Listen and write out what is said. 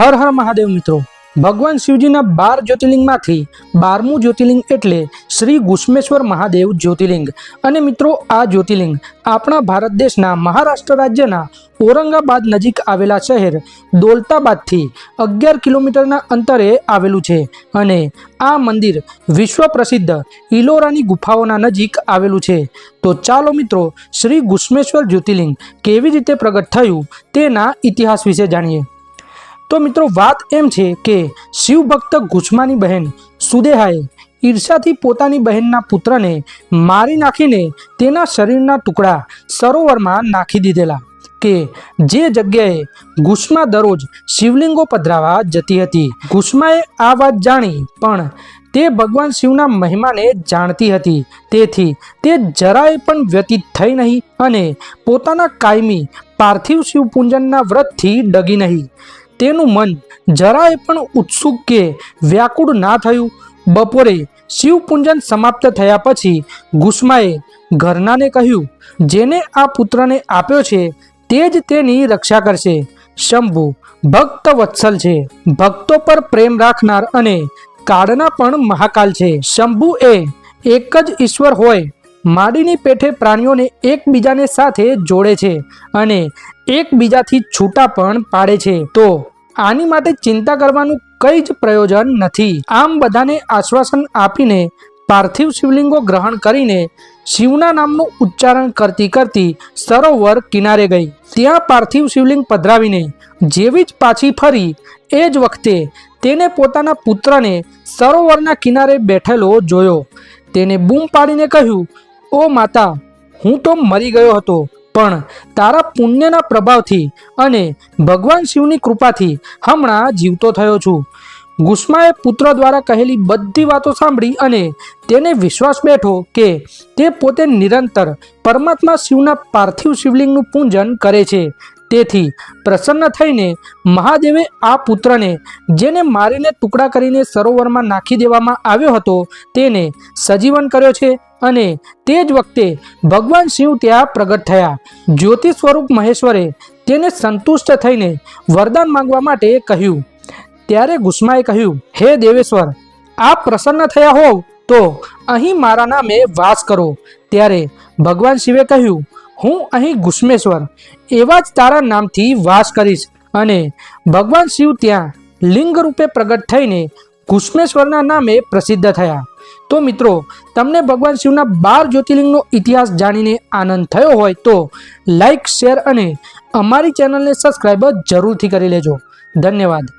હર હર મહાદેવ મિત્રો. ભગવાન શિવજીના બાર જ્યોતિર્લિંગમાંથી બારમું જ્યોતિર્લિંગ એટલે શ્રી ગુસ્મેશ્વર મહાદેવ જ્યોતિર્લિંગ. અને મિત્રો, આ જ્યોતિર્લિંગ આપણા ભારત દેશના મહારાષ્ટ્ર રાજ્યના ઔરંગાબાદ નજીક આવેલા શહેર દોલતાબાદથી અગિયાર કિલોમીટરના અંતરે આવેલું છે. અને આ મંદિર વિશ્વ પ્રસિદ્ધ ઇલોરાની ગુફાઓના નજીક આવેલું છે. તો ચાલો મિત્રો, શ્રી ગુસ્મેશ્વર જ્યોતિર્લિંગ કેવી રીતે પ્રગટ થયું તેના ઇતિહાસ વિશે જાણીએ. તો મિત્રો વાત એમ છે કે શિવભક્ત ગુસ્માની બહેન સુદેહાએ ઈર્ષાથી પોતાની બહેનના પુત્રને મારી નાખીને તેના શરીરના ટુકડા સરોવરમાં નાખી દીધેલા કે જે જગ્યાએ ગુસ્મા દરરોજ શિવલિંગો પધરાવા જતી હતી. ગુસ્માએ આ વાત જાણી પણ તે ભગવાન શિવના મહિમાને જાણતી હતી. તેથી તે જરાય પણ વ્યતીત થઈ નહીં અને પોતાના કાયમી પાર્થિવ શિવ પૂજનના વ્રતથી ડગી નહીં. તેનું મન જરાય પણ ઉત્સુક કે વ્યાકુળ ના થયું. બપોરે શિવ પૂજન સમાપ્ત થયા પછી ગુસ્માએ ઘરનાને કહ્યું, જેને આ પુત્રને આપ્યો છે, તે જ તેની રક્ષા કરશે. શંભુ, ભક્ત વત્સલ છે. ભક્તો પર પ્રેમ રાખનાર અને કાળના પણ મહાકાલ છે. શંભુ એ એક જ ઈશ્વર હોય. માડીની પેઠે પ્રાણીઓને એકબીજાને સાથે જોડે છે અને એકબીજાથી છૂટા પણ પાડે છે. તો આની માટે ચિંતા કરવાનું કંઈ જ પ્રયોજન નથી. આમ બધાને આશ્વાસન આપીને પાર્થિવ શિવલિંગો ગ્રહણ કરીને શિવના નામનું ઉચ્ચારણ કરતી કરતી સરોવર કિનારે ગઈ. ત્યાં પાર્થિવ શિવલિંગ પધરાવીને જેવી જ પાછી ફરી, એ જ વખતે તેને પોતાના પુત્રને સરોવરના કિનારે બેઠેલો જોયો. તેને બૂમ પાડીને કહ્યું, ઓ માતા, હું તો મરી ગયો હતો. પણ તારા પુણ્યના પ્રભાવથી અને ભગવાન શિવની કૃપાથી હમણાં જીવતો થયો છું. ગુસ્માએ પુત્ર દ્વારા કહેલી બધી વાતો સાંભળી અને તેને વિશ્વાસ બેઠો કે તે પોતે નિરંતર પરમાત્મા શિવના પાર્થિવ શિવલિંગનું પૂજન કરે છે. તેથી પ્રસન્ન થઈને મહાદેવે આ પુત્રને જેને મારીને ટુકડા કરીને સરોવરમાં નાખી દેવામાં આવ્યો હતો તેને સજીવન કર્યો છે. અને તે જ વખતે ભગવાન શિવ ત્યાં પ્રગટ થયા. જ્યોતિ સ્વરૂપ મહેશ્વરે તેને સંતુષ્ટ થઈને વરદાન માંગવા માટે કહ્યું. ત્યારે ગુસ્માએ કહ્યું, હે દેવેશ્વર, આપ પ્રસન્ન થયા હોવ તો અહીં મારા નામે વાસ કરો. ત્યારે ભગવાન શિવે કહ્યું, હું અહીં ગુસ્મેશ્વર, એવા જ તારા નામથી વાસ કરીશ. અને ભગવાન શિવ ત્યાં લિંગ રૂપે પ્રગટ થઈને કુષ્મેશ્વરના નામે પ્રસિદ્ધ થયા. તો મિત્રો, તમને ભગવાન શિવના બાર જ્યોતિર્લિંગનો ઇતિહાસ જાણીને આનંદ થયો હોય તો લાઈક શેર અને અમારી ચેનલને સબસ્ક્રાઈબ જરૂરથી કરી લેજો. ધન્યવાદ.